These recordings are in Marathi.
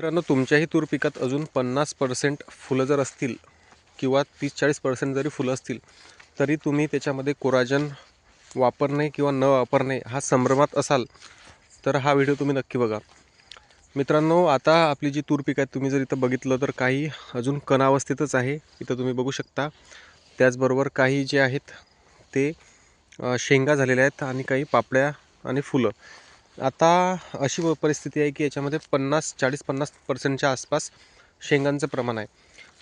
मित्रांनो तुमच्याही तूर पिकात अजून पन्नास पर्सेंट फुलं जर असतील किंवा तीस चाळीस पर्सेंट जरी फुलं असतील तरी तुम्ही त्याच्यामध्ये कोराजन वापरणे किंवा न वापरणे हा संभ्रमात असाल तर हा व्हिडिओ तुम्ही नक्की बघा. मित्रांनो आता आपली जी तूर पीक आहेत तुम्ही जर इथं बघितलं तर काही अजून कणावस्थेतच आहे. इथं तुम्ही बघू शकता. त्याचबरोबर काही जे आहेत ते शेंगा झालेल्या आहेत आणि काही पापड्या आणि फुलं. आता अशी व- परिस्थिती आहे की याच्यामध्ये पन्नास चाळीस पन्नास पर्सेंटच्या आसपास शेंगांचं प्रमाण आहे.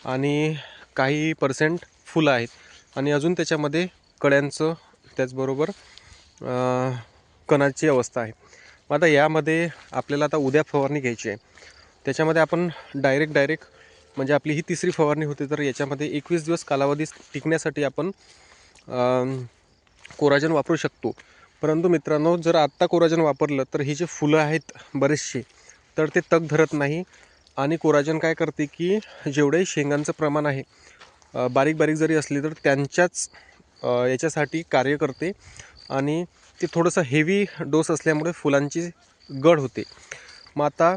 आणि काही पर्सेंट फुलं आहेत. आणि अजून त्याच्यामध्ये कळ्यांचं त्याचबरोबर कणाची अवस्था आहे. मग आता यामध्ये आपल्याला आता उद्या फवारणी घ्यायची आहे. त्याच्यामध्ये आपण डायरेक्ट डायरेक्ट म्हणजे आपली ही तिसरी फवारणी होते तर याच्यामध्ये एकवीस दिवस कालावधी टिकण्यासाठी आपण कोराजन वापरू शकतो. परंतु मित्रांनो जर आत्ता कोराजन वापरलं तर ही जे फुलं आहेत बरेचशी तर ते तग धरत नाही. आणि कोराजन काय करते की जेवढे शेंगांचं प्रमाण आहे बारीक बारीक जरी असली तर त्यांच्याच याच्यासाठी कार्य करते. आणि ते थोडंसं हेवी डोस असल्यामुळे फुलांची गड होते. मग आता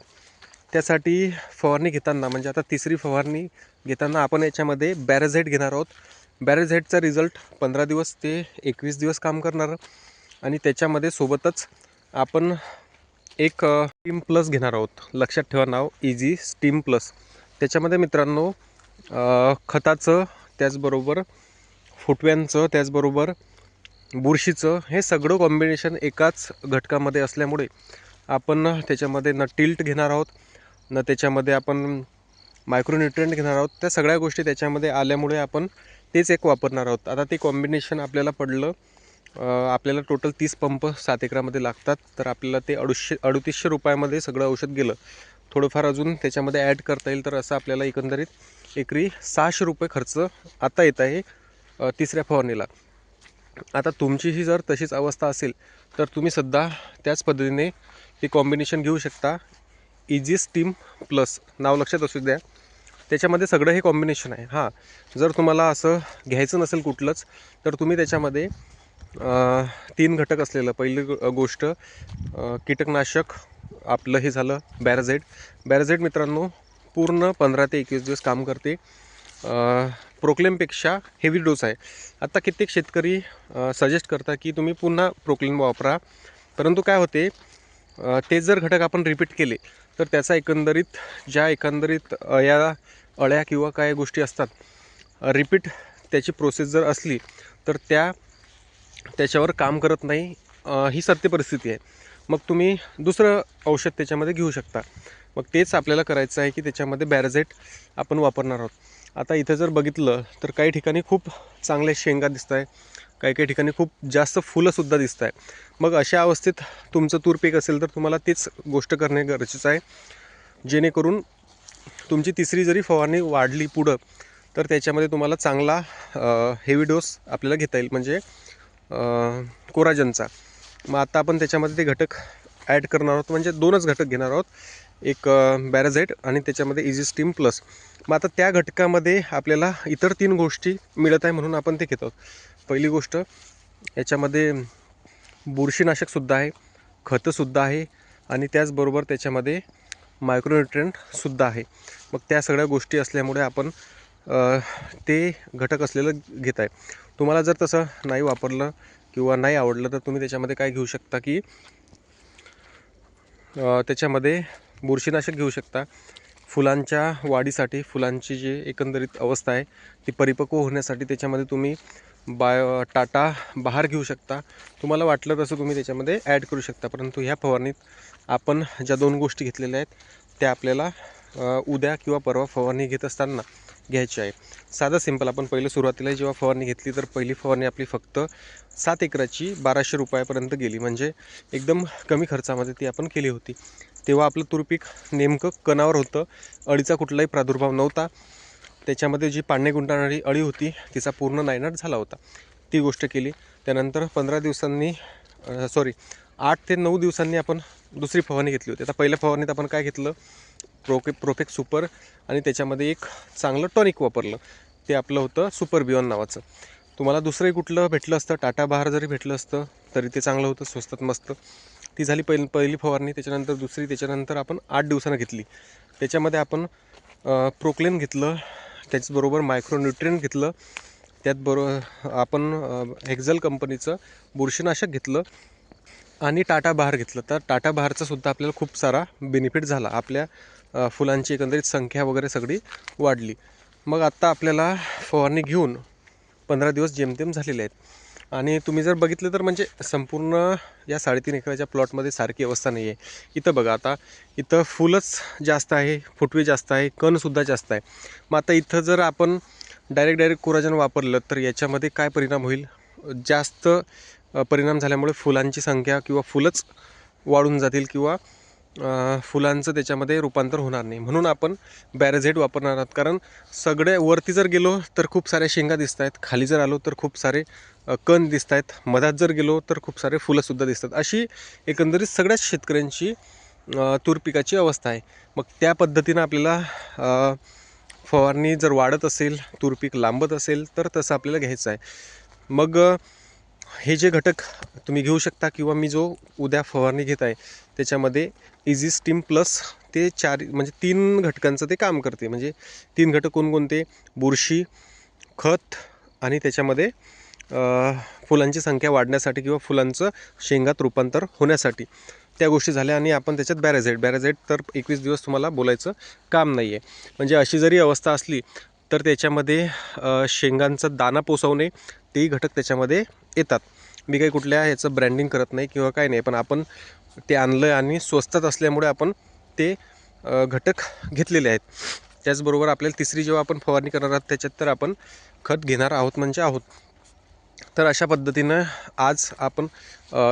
त्यासाठी फवारणी घेताना म्हणजे आता तिसरी फवारणी घेताना आपण याच्यामध्ये बॅरेझेट घेणार आहोत. बॅरेझेटचा रिझल्ट पंधरा दिवस ते एकवीस दिवस काम करणार. आणि त्याच्यामध्ये सोबतच आपण एक स्टीम प्लस घेणार आहोत. लक्षात ठेवा नाव इझी स्टीम प्लस त्याच्यामध्ये मित्रांनो खताचं त्याचबरोबर फुटव्यांचं त्याचबरोबर बुरशीचं हे सगळं कॉम्बिनेशन एकाच घटकामध्ये असल्यामुळे आपण त्याच्यामध्ये न टिल्ट घेणार आहोत न त्याच्यामध्ये आपण मायक्रोन्युट्रियंट घेणार आहोत. त्या सगळ्या गोष्टी त्याच्यामध्ये आल्यामुळे आपण तेच एक वापरणार आहोत. आता ते कॉम्बिनेशन आपल्याला पडलं आपल्याला टोटल तीस पंप सात एकरामध्ये लागतात. तर आपल्याला ते अडुशे अडुतीसशे रुपयामध्ये सगळं औषध गेलं. थोडंफार अजून त्याच्यामध्ये ॲड करता येईल तर असं आपल्याला एकंदरीत एकरी सहाशे रुपये खर्च आता येत आहे तिसऱ्या फवारणीला. आता तुमचीही जर तशीच अवस्था असेल तर तुम्ही सध्या त्याच पद्धतीने हे कॉम्बिनेशन घेऊ शकता. इझी स्टीम प्लस नाव लक्षात असू द्या. त्याच्यामध्ये सगळं हे कॉम्बिनेशन आहे. हां जर तुम्हाला असं घ्यायचं नसेल कुठलंच तर तुम्ही त्याच्यामध्ये तीन घटक असलेलं पहिली गोष्ट कीटकनाशक आपलं हे झालं बॅरझेड बॅरझेड मित्रांनो पूर्ण पंधरा ते एकवीस दिवस काम करते. प्रोक्लेमपेक्षा हेवी डोस आहे. आत्ता कित्येक शेतकरी सजेस्ट करता की तुम्ही पुन्हा प्रोक्लेम वापरा. परंतु काय होते ते जर घटक आपण रिपीट केले तर त्याचा एकंदरीत ज्या एकंदरीत अळ्या अळ्या किंवा काय गोष्टी असतात रिपीट त्याची प्रोसेस जर असली तर त्या त्याच्यावर काम करत नाही ही सत्य परिस्थिती आहे. मग तुम्ही दुसरं औषध त्याच्यामध्ये घेऊ शकता. मग तेच आपल्याला करायचं आहे की त्याच्यामध्ये बॅरझेट आपण वापरणार आहोत. आता इथं जर बघितलं तर काही ठिकाणी खूप चांगल्या शेंगा दिसत आहे काही काही ठिकाणी खूप जास्त फुलंसुद्धा दिसत आहे मग अशा अवस्थेत तुमचं तूर पीक असेल तर तुम्हाला तीच गोष्ट करणे गरजेचं आहे. जेणेकरून तुमची तिसरी जरी फवारणी वाढली पुढं तर त्याच्यामध्ये तुम्हाला चांगला हेवी डोस आपल्याला घेता येईल. म्हणजे कोराजनचा. मग आता आपण त्याच्यामध्ये ते घटक ॲड करणार आहोत. म्हणजे दोनच घटक घेणार आहोत. एक बॅराझेट आणि त्याच्यामध्ये इझी स्टीम प्लस मग आता त्या घटकामध्ये आपल्याला इतर तीन गोष्टी मिळत आहे म्हणून आपण ते घेत आहोत. पहिली गोष्ट याच्यामध्ये बुरशीनाशकसुद्धा आहे खतंसुद्धा आहे आणि त्याचबरोबर त्याच्यामध्ये मायक्रोन्युट्रियंटसुद्धा आहे. मग त्या सगळ्या गोष्टी असल्यामुळे आपण ते घटक असलेलं घेत आहे. तुम्हाला जर तसं नाही वापरलं किंवा नाही आवडलं तर तुम्ही त्याच्यामध्ये काय घेऊ शकता की त्याच्यामध्ये बुरशीनाशक घेऊ शकता. फुलांच्या वाढीसाठी फुलांची जी एकंदरीत अवस्था आहे ती परिपक्व होण्यासाठी त्याच्यामध्ये तुम्ही बाय टाटा बहार घेऊ शकता. तुम्हाला वाटलं तसं तुम्ही त्याच्यामध्ये ॲड करू शकता परंतु ह्या फवारणीत आपण ज्या दोन गोष्टी घेतलेल्या आहेत त्या आपल्याला उद्या किंवा परवा फवारणी घेत असताना घ्यायची आहे. साधं सिंपल आपण पहिलं सुरुवातीला जेव्हा फवारणी घेतली तर पहिली फवारणी आपली फक्त सात एकराची बाराशे रुपयापर्यंत गेली. म्हणजे एकदम कमी खर्चामध्ये ती आपण केली होती. तेव्हा आपलं तुरपीक नेमकं कणावर होतं. अळीचा कुठलाही प्रादुर्भाव नव्हता. त्याच्यामध्ये जी पाणी गुंडाळणारी अळी होती तिचा पूर्ण नायनाट झाला होता. ती गोष्ट केली. त्यानंतर पंधरा दिवसांनी सॉरी आठ ते नऊ दिवसांनी आपण दुसरी फवारणी घेतली होती. आता पहिल्या फवारणीत आपण काय घेतलं? प्रोके प्रोफेक्ट सुपर आणि त्याच्यामध्ये एक चांगलं टॉनिक वापरलं. ते आपलं होतं सुपर बियॉन नावाचं. तुम्हाला दुसरंही कुठलं भेटलं असतं टाटा बहार जरी भेटलं असतं तरी ते चांगलं होतं स्वस्तात मस्त. ती झाली पहिली पहिली फवारणी त्याच्यानंतर दुसरी त्याच्यानंतर आपण आठ दिवसानं घेतली. त्याच्यामध्ये आपण प्रोक्लेन घेतलं त्याचबरोबर मायक्रोन्युट्रियन घेतलं त्याचबरोबर आपण हेक्झल कंपनीचं बुरशीनाशक घेतलं आणि टाटा बहार घेतलं. तर टाटा बहारचा सुद्धा आपल्याला खूप सारा बेनिफिट झाला. आपल्या फुलांची एकंदरीत संख्या वगैरे सगळी वाढली. मग आत्ता आपल्याला फवारणी घेऊन पंधरा दिवस जेमतेम झालेले आहेत. आणि तुम्ही जर बघितलं तर म्हणजे संपूर्ण या साडेतीन एकराच्या प्लॉटमध्ये सारखी अवस्था नाही आहे. इथं बघा आता इथं फुलच जास्त आहे फुटवे जास्त आहे कणसुद्धा जास्त आहे. मग आता इथं जर आपण डायरेक्ट डायरेक्ट कोराजन वापरलं तर याच्यामध्ये काय परिणाम होईल? जास्त परिणाम झाल्यामुळे फुलांची संख्या किंवा फुलंच वाढून जातील किंवा फुलांचं त्याच्यामध्ये रूपांतर होणार नाही. म्हणून आपण बॅरेझेट वापरणार आहोत. कारण सगळे वरती जर गेलो तर खूप साऱ्या शेंगा दिसत आहेत खाली जर आलो तर खूप सारे कण दिसत आहेत मधात जर गेलो तर खूप सारे फुलंसुद्धा दिसतात. अशी एकंदरीत सगळ्याच शेतकऱ्यांची तूर पिकाची अवस्था आहे. मग त्या पद्धतीनं आपल्याला फवारणी जर वाढत असेल तूर पीक लांबत असेल तर तसं आपल्याला घ्यायचं आहे. मग हे जे घटक तुम्ही घेऊ शकता किंवा मी जो उद्या फवारणी घेत आहे त्याच्यामध्ये इझी स्टीम प्लस ते चार म्हणजे तीन घटकांचं ते काम करते. म्हणजे तीन घटक कोणकोणते? बुरशी खत आणि त्याच्यामध्ये फुलांची संख्या वाढण्यासाठी किंवा फुलांचं शेंगात रूपांतर होण्यासाठी. त्या गोष्टी झाल्या आणि आपण त्याच्यात बॅरेझेट बॅरेझेट तर एकवीस दिवस तुम्हाला बोलायचं काम नाही आहे म्हणजे अशी जरी अवस्था असली तर त्याच्यामध्ये शेंगांचा शेंगांचं दाना पोसवणे तेही घटक त्याच्यामध्ये येतात. मी काही कुठल्या ह्याचं ब्रँडिंग करत नाही किंवा काय नाही पण आपण ते आणलं आणि स्वस्तात असल्यामुळे आपण ते घटक घेतलेले आहेत. त्याचबरोबर आपल्याला तिसरी जेव्हा आपण फवारणी करणार आहोत त्याच्यात तर आपण खत घेणार आहोत म्हणजे आहोत. तर अशा पद्धतीनं आज आपण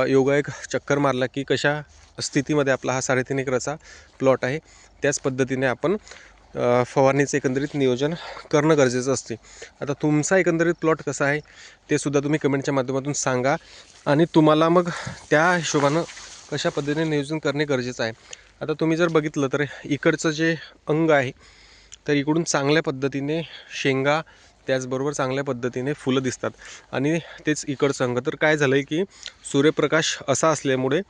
योगा एक चक्कर मारला की कशा स्थितीमध्ये आपला हा साडेतीन एकराचा प्लॉट आहे त्याच पद्धतीने आपण फवारणीचं एकंदरीत नियोजन करणं गरजेचं असते. आता तुमचा एकंदरीत प्लॉट कसा आहे ते सुद्धा तुम्ही कमेंटच्या माध्यमातून सांगा आणि तुम्हाला मग त्या हिशोबानं कशा पद्धतीने नियोजन करणे गरजेचं आहे? आता तुम्ही जर बघितलं तर इकडचं जे अंग आहे तर इकडून चांगल्या पद्धतीने शेंगा त्याचबरोबर चांगल्या पद्धतीने फुलं दिसतात. आणि तेच इकडचं अंग. तर काय झालं आहे की सूर्यप्रकाश असा असल्यामुळे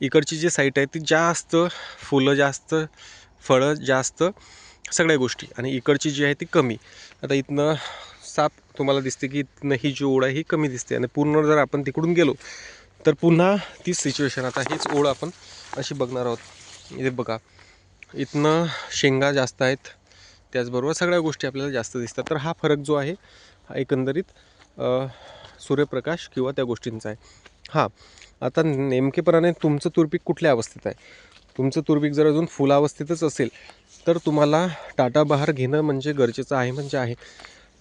इकडची जी साईट आहे ती जास्त फुलं जास्त फळं जास्त सगळ्या गोष्टी. आणि इकडची जी आहे ती कमी. आता इथनं साप तुम्हाला दिसते की इथनं ही जी ओढ आहे ही कमी दिसते. आणि पूर्ण जर आपण तिकडून गेलो तर पुन्हा तीच सिच्युएशन आता हीच ओढ आपण अशी बघणार आहोत. इथे बघा इथनं शेंगा जास्त आहेत त्याचबरोबर सगळ्या गोष्टी आपल्याला जास्त दिसतात. तर हा फरक जो आहे हा एकंदरीत सूर्यप्रकाश किंवा त्या गोष्टींचा आहे. हां आता नेमकेपणाने तुमचं तुरपीक कुठल्या अवस्थेत आहे? तुमचं तुरपीक जर अजून फुलावस्थेतच असेल तर तुम्हाला टाटा बहार घेणं म्हणजे गरजेचं आहे म्हणजे आहे.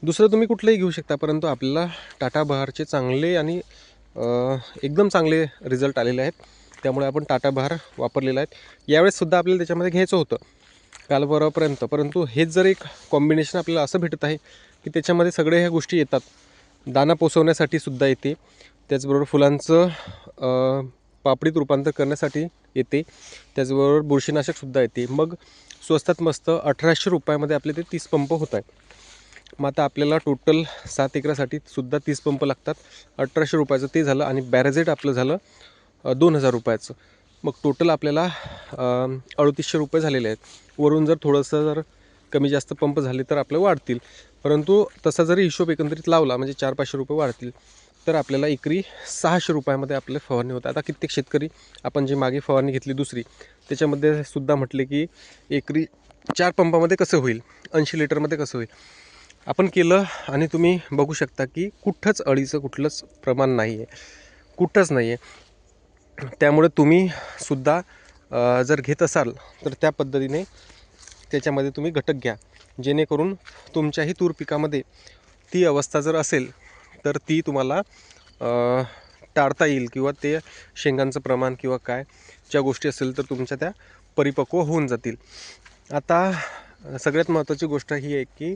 दुसरं तुम्ही कुठलंही घेऊ शकता परंतु आपल्याला टाटा बहारचे चांगले आणि एकदम चांगले रिझल्ट आलेले आहेत. त्यामुळे आपण टाटा बहार वापरलेला आहे. यावेळेससुद्धा आपल्याला त्याच्यामध्ये घ्यायचं होतं. काल परवापर्यंत. परंतु हेच जर एक कॉम्बिनेशन आपल्याला असं भेटत आहे की त्याच्यामध्ये सगळ्या ह्या गोष्टी येतात. दाना पोसवण्यासाठीसुद्धा येते. त्याचबरोबर फुलांचं पापडीत रूपांतर करण्यासाठी येते. त्याचबरोबर बुरशीनाशकसुद्धा येते. मग स्वस्तात मस्त अठराशे रुपयामध्ये आपले ते तीस पंप होत आहे मग आता आपल्याला टोटल सात एकरासाठी सुद्धा तीस पंप लागतात. अठराशे रुपयाचं ते झालं आणि बॅरेजेट आपलं झालं दोन हजार रुपयाचं. मग टोटल आपल्याला अडतीसशे रुपये झालेले आहेत. वरून जर थोडंसं जर कमी जास्त पंप झाले तर आपले वाढतील. परंतु तसा जरी हिशोब एकंदरीत लावला म्हणजे चार पाचशे रुपये वाढतील तर आपल्याला एकरी सहाशे रुपयामध्ये आपले फवारणी होतात. आता कित्येक शेतकरी आपण जी मागे फवारणी घेतली दुसरी त्याच्यामध्ये सुद्धा म्हटले की एकरी चार पंपामध्ये कसं होईल? ऐंशी लिटरमध्ये कसं होईल? आपण केलं आणि तुम्ही बघू शकता की कुठंच अळीचं कुठलंच प्रमाण नाही आहे कुठंच नाही आहे त्यामुळे तुम्ही सुद्धा जर घेत असाल तर त्या पद्धतीने त्याच्यामध्ये तुम्ही घटक घ्या. जेणेकरून तुमच्याही तूर पिकामध्ये ती अवस्था जर असेल तर ती तुम्हाला टाळता येईल किंवा ते शेंगांचं प्रमाण किंवा काय ज्या गोष्टी असेल तर तुमच्या त्या परिपक्व होऊन जातील. आता सगळ्यात महत्त्वाची गोष्ट ही आहे की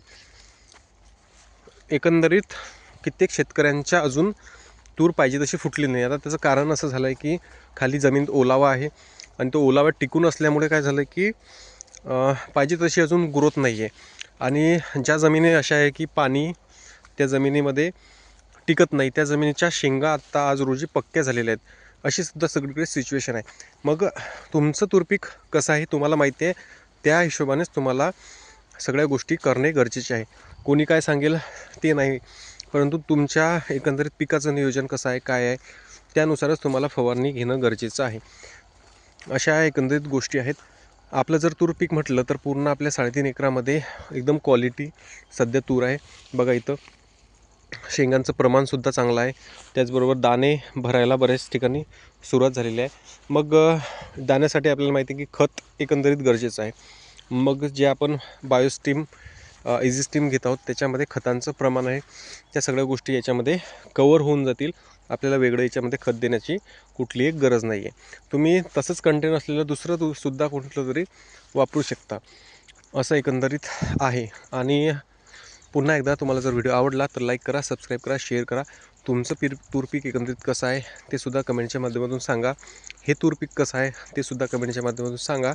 एकंदरीत कित्येक शेतकऱ्यांच्या अजून तूर पाहिजे तशी फुटली नाही. आता त्याचं कारण असं झालं आहे की खाली जमीन ओलावा आहे आणि तो ओलावा टिकून असल्यामुळे काय झालं की पाहिजे तशी अजून ग्रोथ नाही आहे आणि ज्या जमिनी अशा आहे की पाणी त्या जमिनीमध्ये टिकत नाही त्या जमिनीच्या शेंगा आत्ता आज रोजी पक्क्या झालेल्या आहेत. अशी सुद्धा सगळीकडे सिच्युएशन आहे. मग तुमचं तुरपीक कसं आहे? तुम्हाला माहिती आहे. त्या हिशोबानेच तुम्हाला सगळ्या गोष्टी करणे गरजेचे आहे. कोणी काय सांगेल ते नाही. परंतु तुमच्या एकंदरीत पिकाचं नियोजन कसं आहे काय आहे त्यानुसारच तुम्हाला फवारणी घेणं गरजेचं आहे. अशा एकंदरीत गोष्टी आहेत. आपलं जर तूर पीक म्हटलं तर पूर्ण आपल्या साडेतीन एकरामध्ये एकदम क्वालिटी सध्या तूर आहे. बघा इथं शेंगांचं प्रमाणसुद्धा चांगलं आहे. त्याचबरोबर दाणे भरायला बऱ्याच ठिकाणी सुरुवात झालेली आहे. मग दाण्यासाठी आपल्याला माहिती आहे की खत एकंदरीत गरजेचं आहे. मग जे आपण बायोस्टीम इझी स्टीम घेत आहोत. त्याच्यामध्ये खतांचं प्रमाण आहे. त्या सगळ्या गोष्टी याच्यामध्ये कवर होऊन जातील. आपल्याला वेगळं याच्यामध्ये खत देण्याची कुठली एक गरज नाही आहे तुम्ही तसंच कंटेन असलेलं दुसरं तू सुद्धा कुठलं तरी वापरू शकता. असं एकंदरीत आहे. आणि पुन्हा एकदा तुम्हाला जर व्हिडिओ आवडला तर लाईक करा सबस्क्राईब करा शेअर करा. तुमचं पीर तूर पीक एकंदरीत कसं आहे ते सुद्धा कमेंटच्या माध्यमातून सांगा. हे तूर पीक कसं आहे ते सुद्धा कमेंटच्या माध्यमातून सांगा.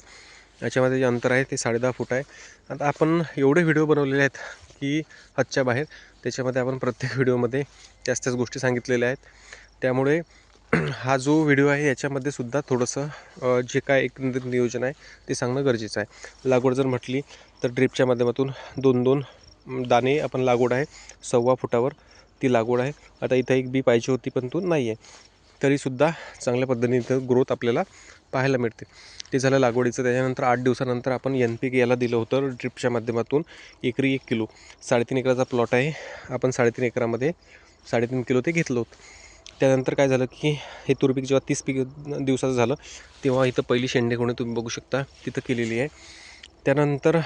याच्यामध्ये जे अंतर आहे ते साडेदहा फूट आहे. आता आपण एवढे व्हिडिओ बनवलेले आहेत की हातच्या बाहेर. त्याच्यामध्ये आपण प्रत्येक व्हिडिओमध्ये त्याच त्याच गोष्टी सांगितलेल्या आहेत. त्यामुळे हा जो व्हिडिओ आहे याच्यामध्ये सुद्धा थोडंसं जे काय एकंदरीत नियोजन आहे ते सांगणं गरजेचं आहे. लागवड जर म्हटली तर ड्रिपच्या माध्यमातून दोन दोन दाणे आपण लागवड आहे सव्वा फुटावर ती लागवड आहे. आता इथं एक बी पाहिजे होती पण तू नाही आहे तरीसुद्धा चांगल्या पद्धतीने इथं ग्रोथ आपल्याला पाहायला मिळते. ते झालं लागवडीचं. त्याच्यानंतर आठ दिवसानंतर आपण एन पी के याला दिलं होतं ड्रिपच्या माध्यमातून. एकरी एक किलो. साडेतीन एकराचा प्लॉट आहे. आपण साडेतीन एकरामध्ये साडेतीन किलो ते घेतलं होतं. त्यानंतर काय झालं की हे तूर पीक जेव्हा तीस पीक दिवसाचं झालं तेव्हा इथं पहिली शेंडे कोणी तुम्ही बघू शकता तिथं केलेली आहे. त्यानंतर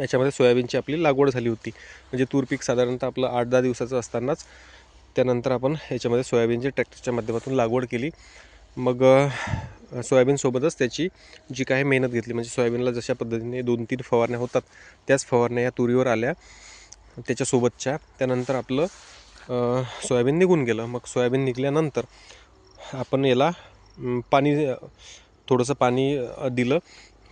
याच्यामध्ये सोयाबीनची आपली लागवड झाली होती. म्हणजे तूर पीक साधारणतः आपलं आठ दहा दिवसाचं असतानाच त्यानंतर आपण याच्यामध्ये सोयाबीनची ट्रॅक्टरच्या माध्यमातून लागवड केली. मग सोयाबीनसोबतच त्याची जी काही मेहनत घेतली म्हणजे सोयाबीनला जशा पद्धतीने दोन तीन फवारण्या होतात त्याच फवारण्या या तुरीवर आल्या त्याच्यासोबतच्या. त्यानंतर आपलं सोयाबीन निघून गेलं. मग सोयाबीन निघाल्यानंतर आपण याला पाणी थोडंसं पाणी दिलं.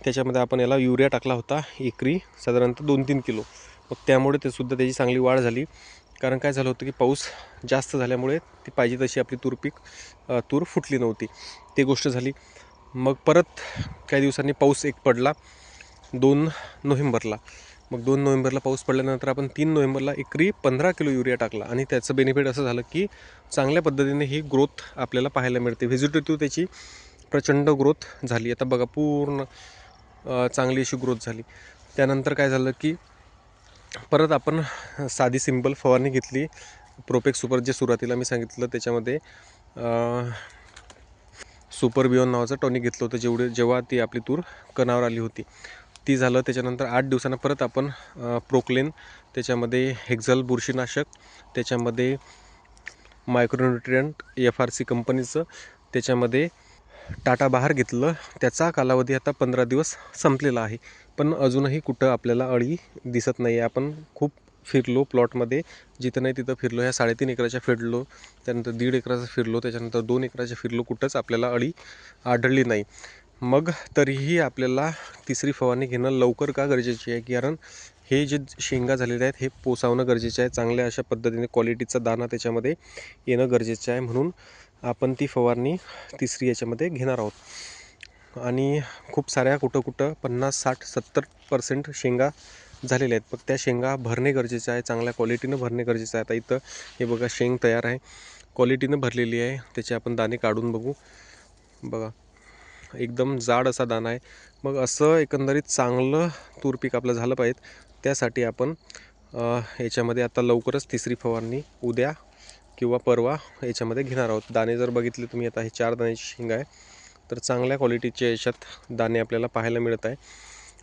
त्याच्यामध्ये आपण याला युरिया टाकला होता एकरी साधारणतः दोन तीन किलो. मग त्यामुळे ते सुद्धा त्याची चांगली वाढ झाली. कारण काय झालं होतं की पाऊस जास्त झाल्यामुळे ती पाहिजे तशी आपली तूर पीक तूर फुटली नव्हती. ती गोष्ट झाली. मग परत काही दिवसांनी पाऊस एक पडला दोन नोव्हेंबरला. मग दोन नोव्हेंबरला पाऊस पडल्यानंतर आपण तीन नोव्हेंबरला एकरी पंधरा किलो युरिया टाकला आणि त्याचं बेनिफिट असं झालं की चांगल्या पद्धतीने ही ग्रोथ आपल्याला पाहायला मिळते. व्हेजिटेटिव्ह त्याची प्रचंड ग्रोथ झाली. आता बघा पूर्ण चांगली अशी ग्रोथ झाली. त्यानंतर काय झालं की परत आपण साधी सिंपल फवारणी घेतली. प्रोपेक सुपर जे सुरुवातीला मी सांगितलं त्याच्यामध्ये सुपर बिओन नावाचं टॉनिक घेतलं होतं जेवढे जेव्हा ती आपली तूर कणावर आली होती. ती झालं त्याच्यानंतर आठ दिवसांना परत आपण प्रोक्लेन त्याच्यामध्ये हेक्झल बुरशीनाशक त्याच्यामध्ये मायक्रोन्युट्रियंट एफ आर सी कंपनीचं त्याच्यामध्ये टाटा बहार घेतलं. त्याचा कालावधी आता पंधरा दिवस संपलेला आहे. पण अजूनही कुठं आपल्याला अळी दिसत नाही आहे आपण खूप फिरलो प्लॉटमध्ये. जिथं नाही तिथं फिरलो. ह्या साडेतीन एकराच्या फिरलो. त्यानंतर दीड एकराचा फिरलो. त्याच्यानंतर दोन एकराच्या फिरलो. कुठंच आपल्याला अळी आढळली नाही. मग तरीही आपल्याला तिसरी फवारणी घेणं लवकर का गरजेची आहे? कारण हे जे शेंगा झालेले आहेत हे पोसावणं गरजेचं आहे. चांगल्या अशा पद्धतीने क्वालिटीचा दाना त्याच्यामध्ये येणं गरजेचं आहे. म्हणून आपण ती फवारणी तिसरी याच्यामध्ये घेणार आहोत. आणि खूप साऱ्या कुठं कुठं पन्नास साठ सत्तर पर्सेंट शेंगा झालेल्या आहेत. मग त्या शेंगा भरणे गरजेचं आहे चांगल्या क्वालिटीनं भरणे गरजेचं आहे. आता इथं हे बघा शेंग तयार आहे. क्वालिटीनं भरलेली आहे. त्याचे आपण दाणे काढून बघू. बघा एकदम जाड असा दाणा आहे. मग असं एकंदरीत चांगलं तूर पीक आपलं झालं पाहिजे. त्यासाठी आपण याच्यामध्ये आता लवकरच तिसरी फवारणी उद्या किंवा परवा याच्यामध्ये घेणार आहोत. दाणे जर बघितले तुम्ही आता हे चार दाण्याची शेंगा आहे. तर चांगल्या क्वालिटीचे याच्यात दाणे आपल्याला पाहायला मिळत आहे.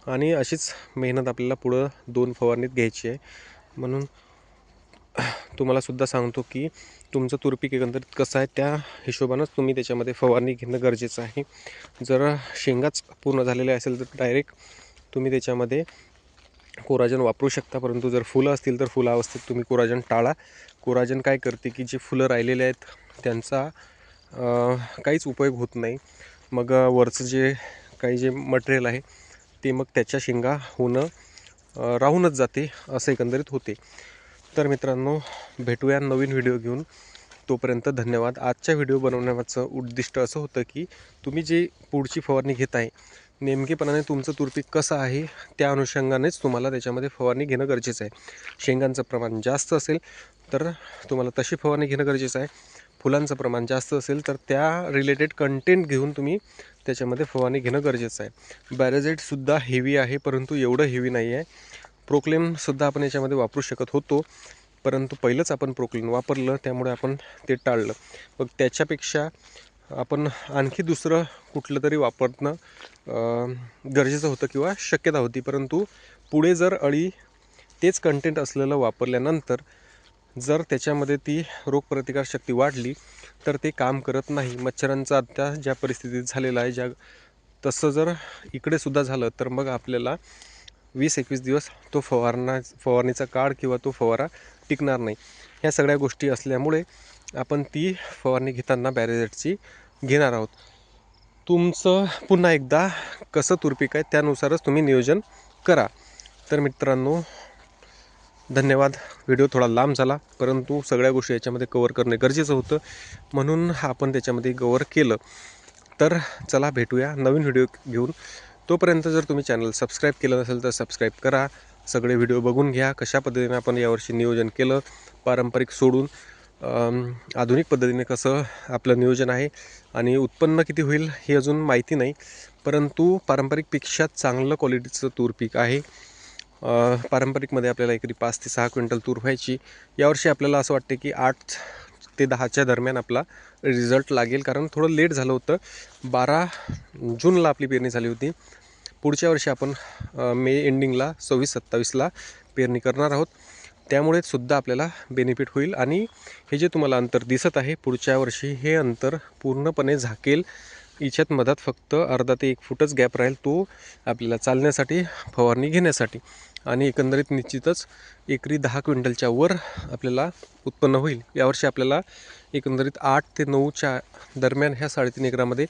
आणि अशीच मेहनत आपल्याला पुढं दोन फवारणीत घ्यायची आहे. म्हणून तुम्हाला सुद्धा सांगतो की तुमचं तुरपीक एकंदरीत कसं आहे त्या हिशोबानंच तुम्ही त्याच्यामध्ये फवारणी घेणं गरजेचं आहे. जर शेंगाच पूर्ण झालेल्या असेल तर डायरेक्ट तुम्ही त्याच्यामध्ये कोराजन वापरू शकता. परंतु जर फुलं असतील तर फुलं अवस्थेत तुम्ही कोराजन टाळा. कोराजन काय करते की जे फुलं राहिलेले आहेत त्यांचा काहीच उपयोग होत नाही. मग वरचं जे काही जे मटेरियल आहे ते मग त्याच्या शेंगा होणं राहूनच जाते असं एकंदरीत होते. तर मित्रांनो भेटूया नवीन व्हिडिओ घेऊन. तोपर्यंत धन्यवाद. आजच्या व्हिडिओ बनवण्याचं उद्दिष्ट असं होतं की तुम्ही जी पुढची फवारणी घेत आहे नेमकेपणाने तुमचं तुरपीक कसं आहे त्या अनुषंगानेच तुम्हाला त्याच्यामध्ये फवारणी घेणं गरजेचं आहे. शेंगांचं प्रमाण जास्त असेल तर तुम्हाला तशी फवारणी घेणं गरजेचं आहे. फुलांचं प्रमाण जास्त असेल तर त्या रिलेटेड कंटेंट घेऊन तुम्ही त्याच्यामध्ये फवारणी घेणं गरजेचं आहे. बॅरेजेटसुद्धा हेवी आहे परंतु एवढं हेवी नाही आहे. प्रोक्लेमसुद्धा आपण याच्यामध्ये वापरू शकत होतो परंतु पहिलंच आपण प्रोक्लेन वापरलं त्यामुळे आपण ते टाळलं. मग त्याच्यापेक्षा आपण आणखी दुसरं कुठलं तरी वापरणं गरजेचं होतं किंवा शक्यता होती. परंतु पुढे जर अळी तेच कंटेंट असलेलं वापरल्यानंतर जर त्याच्यामध्ये ती रोगप्रतिकारशक्ती वाढली तर ते काम करत नाही. मच्छरांचा आता ज्या परिस्थितीत झालेला आहे ज्या तसं जर इकडे सुद्धा झालं तर मग आपल्याला वीस एकवीस दिवस तो फवारणा फवारणीचा काळ किंवा तो फवारा टिकणार नाही. ह्या सगळ्या गोष्टी असल्यामुळे आपण ती फवारणी घेताना बॅरेजेटची घेणार आहोत. तुमचं पुन्हा एकदा कसं तुरपीक आहे त्यानुसारच तुम्ही नियोजन करा. तर मित्रांनो धन्यवाद. व्हिडिओ थोडा लांब झाला परंतु सगळ्या गोष्टी याच्यामध्ये कवर करणे गरजेचं होतं. म्हणून आपण त्याच्यामध्ये कवर केलं. तर चला भेटूया नवीन व्हिडिओ घेऊन. तोपर्यंत जर तुम्ही चॅनल सबस्क्राईब केलं नसेल तर सबस्क्राईब करा. सगळे व्हिडिओ बघून घ्या कशा पद्धतीने आपण यावर्षी नियोजन केलं पारंपरिक सोडून. आधुनिक पद्धतीने कसं आपलं नियोजन आहे आणि उत्पन्न किती होईल हे अजून माहिती नाही. परंतु पारंपरिकपेक्षा चांगलं क्वालिटीचं तूर पीक आहे. पारंपरिकमध्ये आपल्याला एकरी पाच ते सहा क्विंटल तूर व्हायची. यावर्षी आपल्याला असं वाटते की आठ ते दहाच्या दरम्यान आपला रिझल्ट लागेल. कारण थोडं लेट झालं होतं. बारा जूनला आपली पेरणी झाली होती. पुढच्या वर्षी आपण मे एंडिंगला सव्वीस सत्तावीसला पेरणी करणार आहोत. त्यामुळे सुद्धा आपल्याला बेनिफिट होईल. आणि हे जे तुम्हाला अंतर दिसत आहे पुढच्या वर्षी हे अंतर पूर्णपणे झाकेल. याच्यात मधात फक्त अर्धा ते एक फूटच गॅप राहील. तो आपल्याला चालण्यासाठी फवारणी घेण्यासाठी. आणि एकंदरीत निश्चितच एकरी दहा क्विंटलच्या वर आपल्याला उत्पन्न होईल. यावर्षी आपल्याला एकंदरीत आठ ते नऊच्या दरम्यान ह्या साडेतीन एकरामध्ये